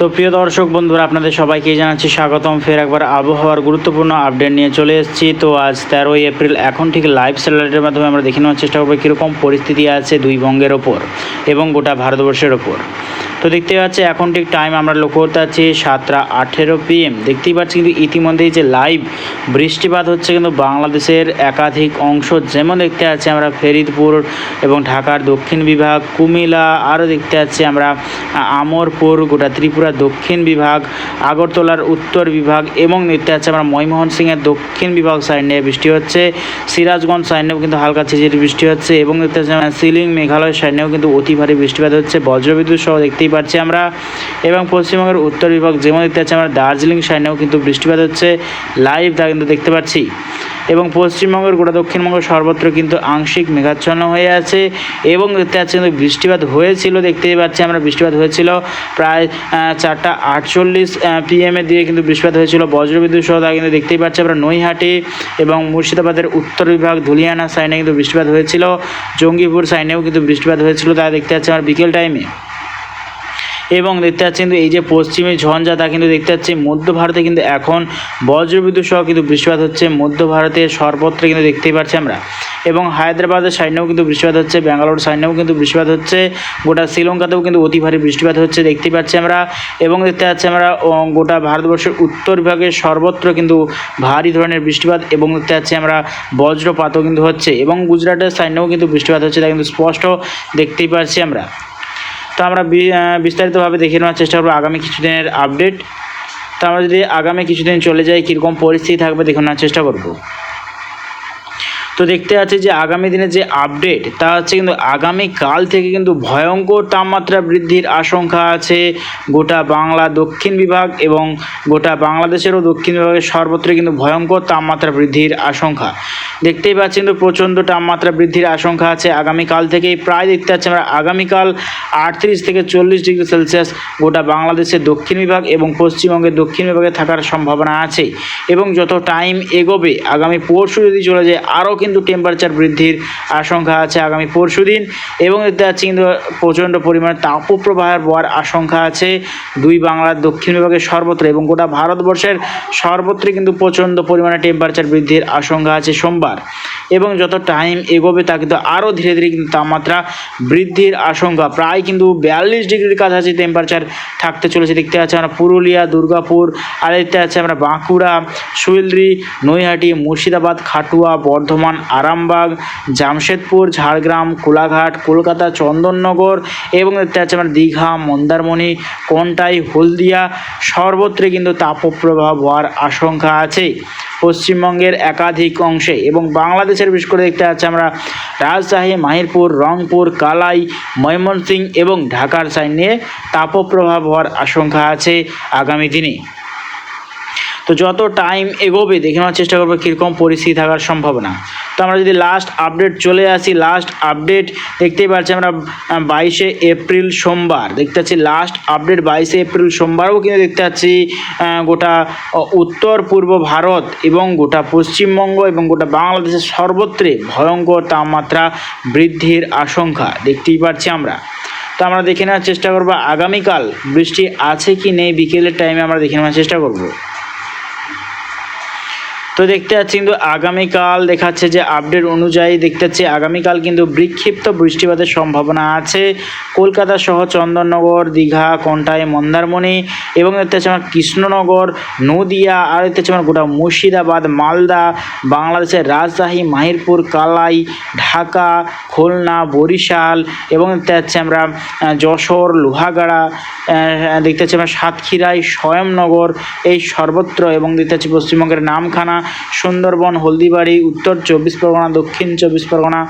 তো প্রিয় দর্শক বন্ধুরা, আপনাদের সবাইকে জানাচ্ছি স্বাগতম। ফের একবার আবহাওয়ার গুরুত্বপূর্ণ আপডেট নিয়ে চলে এসেছি। তো আজ তেরোই এপ্রিল, এখন ঠিক লাইভ স্যাটেলাইটের মাধ্যমে আমরা দেখে নেওয়ার চেষ্টা করব কীরকম পরিস্থিতি আছে দুই বঙ্গের ওপর এবং গোটা ভারতবর্ষের ওপর। তো দেখতে পাচ্ছি এখন ঠিক টাইম আমরা লক্ষ্য করতে পারছি সাতটা আঠেরো পিএম দেখতেই পাচ্ছি কিন্তু ইতিমধ্যেই যে লাইভ বৃষ্টিপাত হচ্ছে কিন্তু বাংলাদেশের একাধিক অংশ, যেমন দেখতে পাচ্ছি আমরা ফেরিদপুর এবং ঢাকার দক্ষিণ বিভাগ, কুমিল্লা, আরও দেখতে পাচ্ছি আমরা আমরপুর, গোটা ত্রিপুরা দক্ষিণ বিভাগ, আগরতলার উত্তর বিভাগ এবং দেখতে পাচ্ছি আমরা ময়মোহন সিংয়ের দক্ষিণ বিভাগ সাইড বৃষ্টি হচ্ছে। সিরাজগঞ্জ সাইড নিয়েও কিন্তু হালকা ঝিঝির বৃষ্টি হচ্ছে এবং দেখতে পাচ্ছি সিলিং মেঘালয় সাইড নিয়েও কিন্তু অতি ভারী বৃষ্টিপাত হচ্ছে। বজ্রবিদ্যুৎ সহ দেখতেই পাচ্ছি আমরা। এবং পশ্চিমবঙ্গের উত্তর বিভাগ যেমন দেখতে পাচ্ছি আমরা, দার্জিলিং সাইড নিয়েও কিন্তু বৃষ্টিপাত হচ্ছে লাইভ তা কিন্তু দেখতে পাচ্ছি। এবং পশ্চিমবঙ্গের গোটা দক্ষিণবঙ্গ সর্বত্র কিন্তু আংশিক মেঘাচ্ছন্ন হয়ে আছে। এবং দেখতে পাচ্ছি কিন্তু বৃষ্টিপাত হয়েছিল, দেখতেই পাচ্ছি আমরা বৃষ্টিপাত হয়েছিল প্রায় চারটা আটচল্লিশ পিএমের দিকে কিন্তু বৃষ্টিপাত হয়েছিল। বজ্রবিদ্যুৎ সহ তা কিন্তু দেখতেই পাচ্ছি আমরা নৈহাটি এবং মুর্শিদাবাদের উত্তর বিভাগ ধুলিয়ানা সাইডে কিন্তু বৃষ্টিপাত হয়েছিল। জঙ্গিপুর সাইডেও কিন্তু বৃষ্টিপাত হয়েছিল, তা দেখতে পাচ্ছি আমরা বিকেল টাইমে এবং দেখতে পাচ্ছি কিন্তু এই যে পশ্চিমে ঝঞ্ঝা, তা কিন্তু দেখতে পাচ্ছি মধ্য ভারতে কিন্তু এখন বজ্রবিদ্যুৎ সহ কিন্তু বৃষ্টিপাত হচ্ছে। মধ্য ভারতে সর্বত্র কিন্তু দেখতেই পাচ্ছি আমরা। এবং হায়দ্রাবাদের সাইডেও কিন্তু বৃষ্টিপাত হচ্ছে, ব্যাঙ্গালোর সাইডেও কিন্তু বৃষ্টিপাত হচ্ছে, গোটা শ্রীলঙ্কাতেও কিন্তু অতি ভারী বৃষ্টিপাত হচ্ছে দেখতেই পাচ্ছি আমরা। এবং দেখতে পাচ্ছি আমরা গোটা ভারতবর্ষের উত্তর বিভাগের সর্বত্র কিন্তু ভারী ধরনের বৃষ্টিপাত এবং দেখতে পাচ্ছি আমরা বজ্রপাতও কিন্তু হচ্ছে। এবং গুজরাটের সাইডেও কিন্তু বৃষ্টিপাত হচ্ছে, তা কিন্তু স্পষ্ট দেখতেই পাচ্ছি আমরা। তো আমরা বিস্তারিতভাবে দেখে নেওয়ার চেষ্টা করব আগামী কিছুদিনের আপডেট তো আমরা যদি আগামী কিছুদিন চলে যাই, কীরকম পরিস্থিতি থাকবে দেখে নেওয়ার চেষ্টা করব। তো দেখতে আছে যে আগামী দিনে যে আপডেট তা হচ্ছে কিন্তু আগামী কাল থেকে কিন্তু ভয়ঙ্কর তাপমাত্রা বৃদ্ধির আশঙ্কা আছে গোটা বাংলা দক্ষিণ বিভাগ এবং গোটা বাংলাদেশেরও দক্ষিণ বিভাগের সর্বত্র কিন্তু ভয়ঙ্কর তাপমাত্রা বৃদ্ধির আশঙ্কা। দেখতেই পাচ্ছি কিন্তু প্রচণ্ড তাপমাত্রা বৃদ্ধির আশঙ্কা আছে। আগামীকাল থেকেই প্রায় দেখতে পাচ্ছি আমরা, আগামীকাল আটত্রিশ থেকে চল্লিশ ডিগ্রি সেলসিয়াস গোটা বাংলাদেশের দক্ষিণ বিভাগ এবং পশ্চিমবঙ্গের দক্ষিণ বিভাগে থাকার সম্ভাবনা আছে এবং যত টাইম এগোবে, আগামী পরশু যদি চলে যায়, আরও কিন্তু টেম্পারেচার বৃদ্ধির আশঙ্কা আছে আগামী পরশু দিন। এবং দেখতে পাচ্ছি কিন্তু প্রচণ্ড পরিমাণে তাপপ্রবাহের হওয়ার আশঙ্কা আছে। দুই বাংলার দক্ষিণ বিভাগের সর্বত্র এবং গোটা ভারতবর্ষের সর্বত্রই কিন্তু প্রচণ্ড পরিমাণে টেম্পারেচার বৃদ্ধির আশঙ্কা আছে সোমবার। এবং যত টাইম এগোবে, তা কিন্তু আরও ধীরে ধীরে কিন্তু তাপমাত্রা বৃদ্ধির আশঙ্কা। প্রায় কিন্তু বিয়াল্লিশ ডিগ্রির কাছাকাছি টেম্পারেচার থাকতে চলেছে। দেখতে পাচ্ছি আমরা পুরুলিয়া, দুর্গাপুর, আর দেখতে পাচ্ছি আমরা বাঁকুড়া, সুইলদ্রি, নৈহাটি, মুর্শিদাবাদ, খাটুয়া, বর্ধমান, আরামবাগ, জামশেদপুর, ঝাড়গ্রাম, কোলাঘাট, কলকাতা, চন্দননগর, এবং দেখতে পাচ্ছি আমরা দীঘা, মন্দারমণি, কন্টাই, হলদিয়া সর্বত্রই কিন্তু তাপপ্রবাহ হওয়ার আশঙ্কা আছে। পশ্চিমবঙ্গের একাধিক অংশে এবং বাংলাদেশের বিশেষ করে দেখতে পাচ্ছি আমরা রাজশাহী, মাহিরপুর, রংপুর, কালাই, ময়মনসিংহ এবং ঢাকার সাইনে নিয়ে তাপপ্রবাহ হওয়ার আশঙ্কা আছে আগামী দিনে। তো যত টাইম এগোবে, দেখে নেওয়ার চেষ্টা করব কীরকম পরিস্থিতি থাকার সম্ভাবনা। তো আমরা যদি লাস্ট আপডেট চলে আসি লাস্ট আপডেট দেখতেই পাচ্ছি আমরা বাইশে এপ্রিল সোমবার। দেখতে পাচ্ছি লাস্ট আপডেট বাইশে এপ্রিল সোমবারও কিন্তু দেখতে পাচ্ছি গোটা উত্তর পূর্ব ভারত এবং গোটা পশ্চিমবঙ্গ এবং গোটা বাংলাদেশের সর্বত্রে ভয়ঙ্কর তাপমাত্রা বৃদ্ধির আশঙ্কা দেখতেই পাচ্ছি আমরা। তো আমরা দেখে নেওয়ার চেষ্টা করব, আগামীকাল বৃষ্টি আছে কি নেই, বিকেলের টাইমে আমরা দেখে নেওয়ার চেষ্টা করব। তো দেখতে পাচ্ছি কিন্তু আগামীকাল দেখাচ্ছে যে আপডেট অনুযায়ী দেখতে পাচ্ছি আগামীকাল কিন্তু বিক্ষিপ্ত বৃষ্টিপাতের সম্ভাবনা আছে। কলকাতা সহ চন্দননগর, দীঘা, কন্টাই, মন্দারমণি এবং দেখতে পাচ্ছি আমার কৃষ্ণনগর, নদিয়া আর দেখতে পাচ্ছি আমার গোটা মুর্শিদাবাদ, মালদা, বাংলাদেশের রাজশাহী, মাহিরপুর, কালাই, ঢাকা, খুলনা, বরিশাল এবং দেখতে পাচ্ছি আমরা যশোর, লোহাগাড়া দেখতে পাচ্ছি আমরা সাতক্ষীরাই স্বয়ংনগর, এই সর্বত্র এবং দেখতে পাচ্ছি পশ্চিমবঙ্গের নামখানা সুন্দরবন, হলদিবাড়ি, উত্তর চব্বিশ পরগনা, দক্ষিণ চব্বিশ পরগনা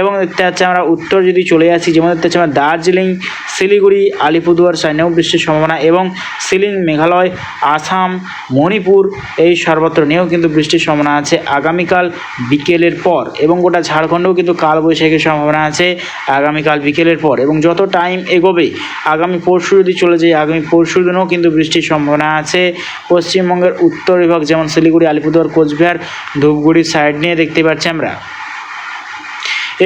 এবং দেখতে পাচ্ছি আমরা উত্তর যদি চলে আসি, যেমন দেখতে পাচ্ছি আমরা দার্জিলিং, শিলিগুড়ি, আলিপুরদুয়ার, সাইনেও বৃষ্টির সম্ভাবনা এবং শিলিং, মেঘালয়, আসাম, মণিপুর এই সর্বত্র নিয়েও কিন্তু বৃষ্টির সম্ভাবনা আছে। আগামীকাল বিকেলের পর এবং গোটা ঝাড়খণ্ডেও কিন্তু কালবৈশাখীর সম্ভাবনা আছে আগামীকাল বিকেলের পর এবং যত টাইম এগোবে, আগামী পরশু যদি চলে যায় আগামী পরশু দিনও কিন্তু বৃষ্টির সম্ভাবনা আছে। পশ্চিমবঙ্গের উত্তর বিভাগ যেমন শিলিগুড়ি, আলিপুরদুয়ার কোচবিহার ধূপগুড়ি সাইড নিয়ে দেখতে পাচ্ছি আমরা।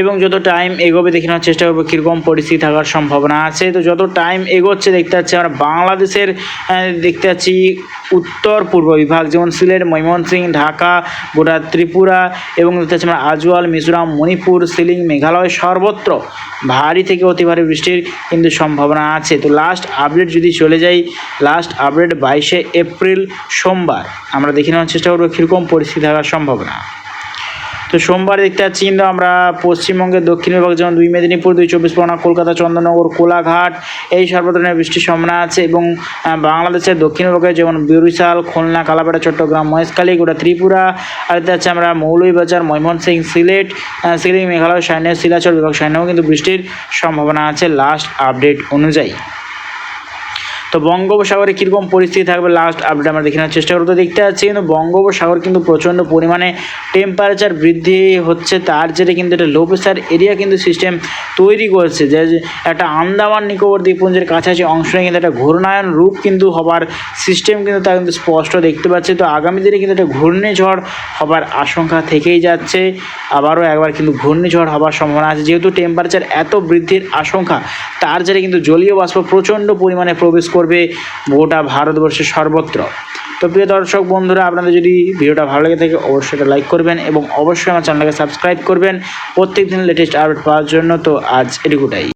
এবং যত টাইম এগোবে দেখে নেওয়ার চেষ্টা করব, কীরকম পরিস্থিতি থাকার সম্ভাবনা আছে। তো যত টাইম এগোচ্ছে, দেখতে পাচ্ছি আমরা বাংলাদেশের দেখতে পাচ্ছি উত্তর পূর্ব বিভাগ, যেমন সিলেট, ময়মনসিংহ, ঢাকা, গোটা ত্রিপুরা এবং দেখতে পাচ্ছি আমরা আজওয়াল, মিজোরাম, মণিপুর, সিলিং, মেঘালয় সর্বত্র ভারী থেকে অতি ভারী বৃষ্টির কিন্তু সম্ভাবনা আছে। তো লাস্ট আপডেট যদি চলে যাই লাস্ট আপডেট বাইশে এপ্রিল সোমবার। আমরা দেখে নেওয়ার চেষ্টা করব, কীরকম পরিস্থিতি থাকার সম্ভাবনা। তো সোমবার দেখতে পাচ্ছি কিন্তু আমরা পশ্চিমবঙ্গের দক্ষিণ বিভাগ যেমন দুই মেদিনীপুর দুই চব্বিশ পরগনা কলকাতা চন্দ্রনগর কোলাঘাট এই সর্বধরনের বৃষ্টির সম্ভাবনা আছে এবং বাংলাদেশের দক্ষিণ বিভাগে যেমন বরিশাল খুলনা কালাপাড়া চট্টগ্রাম মহেশখালী গোটা ত্রিপুরা আর দেখতে পাচ্ছি আমরা মৌলভীবাজার ময়মনসিংহ সিলেট আহ, সিলিং মেঘালয় সাইনে শিলাচর বিভাগ সাইনেও কিন্তু বৃষ্টির সম্ভাবনা আছে লাস্ট আপডেট অনুযায়ী। তো বঙ্গোপসাগরে কীরকম পরিস্থিতি থাকবে লাস্ট আপডেট আমরা দেখে নেওয়ার চেষ্টা করব। তো দেখতে পাচ্ছি কিন্তু বঙ্গোপসাগর কিন্তু প্রচণ্ড পরিমাণে টেম্পারেচার বৃদ্ধি হচ্ছে। তার জেরে কিন্তু একটা লো প্রেশার এরিয়া কিন্তু সিস্টেম তৈরি করছে। যে একটা আন্দামান নিকোবর দ্বীপপুঞ্জের কাছাকাছি অংশ কিন্তু একটা ঘূর্ণায়ন রূপ কিন্তু হবার সিস্টেম কিন্তু তা কিন্তু স্পষ্ট দেখতে পাচ্ছি। তো আগামী দিনে কিন্তু একটা ঘূর্ণিঝড় হবার আশঙ্কা থেকেই যাচ্ছে। আবারও একবার কিন্তু ঘূর্ণিঝড় হবার সম্ভাবনা আছে। যেহেতু টেম্পারেচার এত বৃদ্ধির আশঙ্কা, তার জেরে কিন্তু জলীয় বাষ্প প্রচণ্ড পরিমাণে প্রবেশ করবে গোটা ভারতবর্ষের সর্বত্র। তো প্রিয় দর্শক বন্ধুরা, আপনাদের যদি ভিডিওটা ভালো লেগে থাকে, অবশ্যই এটা লাইক করবেন এবং অবশ্যই আমার চ্যানেলটাকে সাবস্ক্রাইব করবেন। প্রত্যেক দিন লেটেস্ট আপডেট পাওয়ার জন্য তো আজ এটুকুটাই।